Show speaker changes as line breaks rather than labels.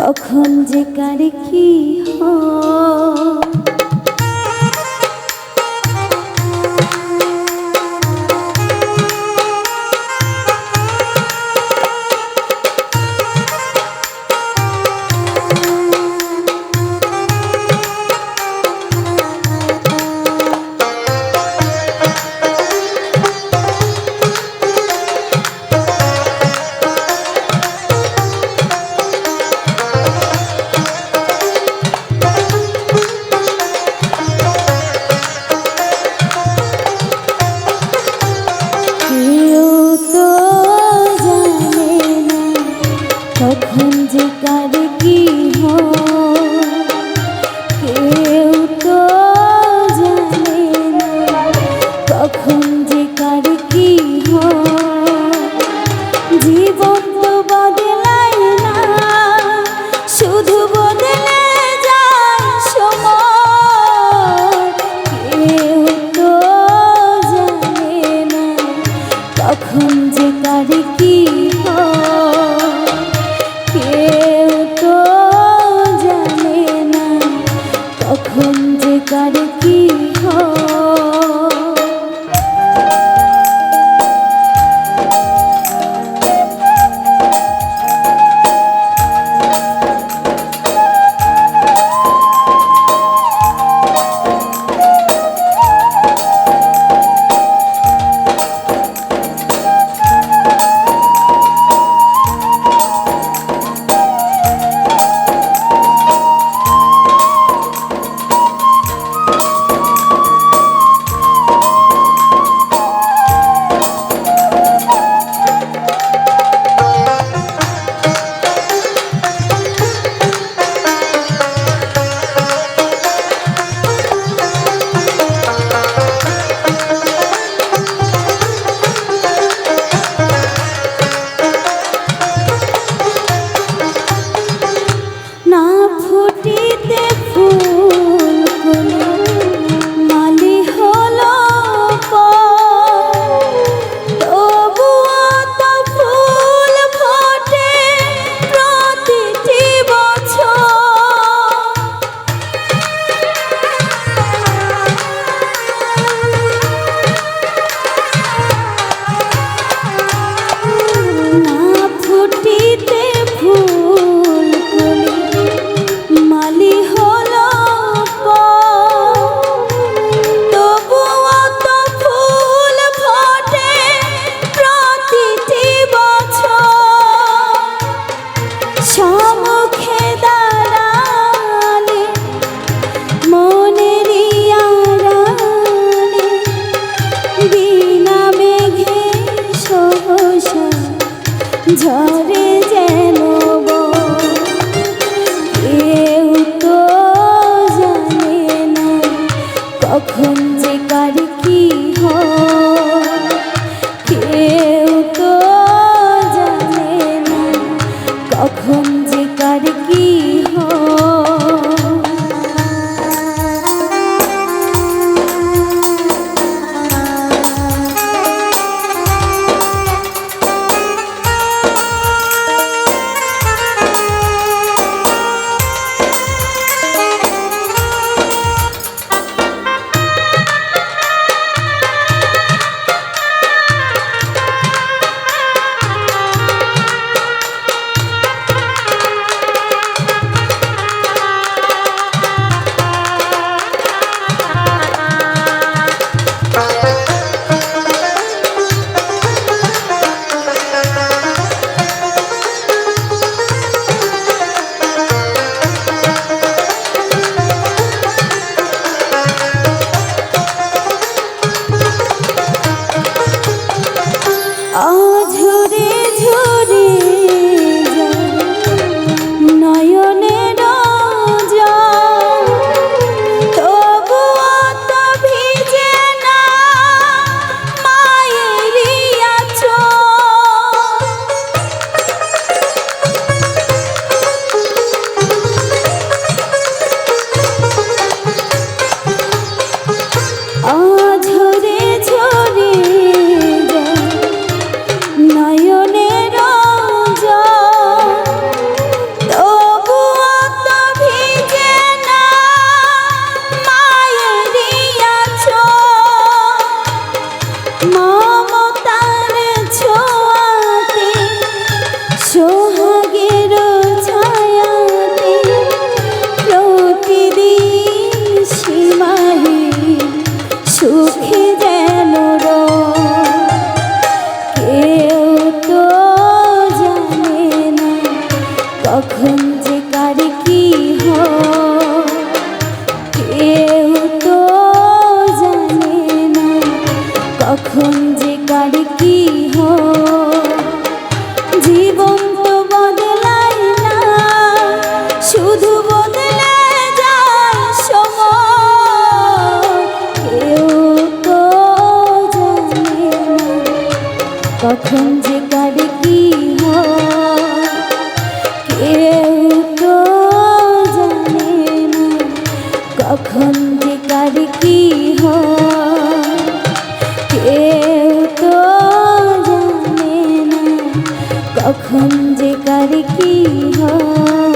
কখন যে কার কি হয়। রে ঝরে more কখন যে কার কি জীবন তো বদলায় না শুধু বদলে যায় কখন কার কি হয়?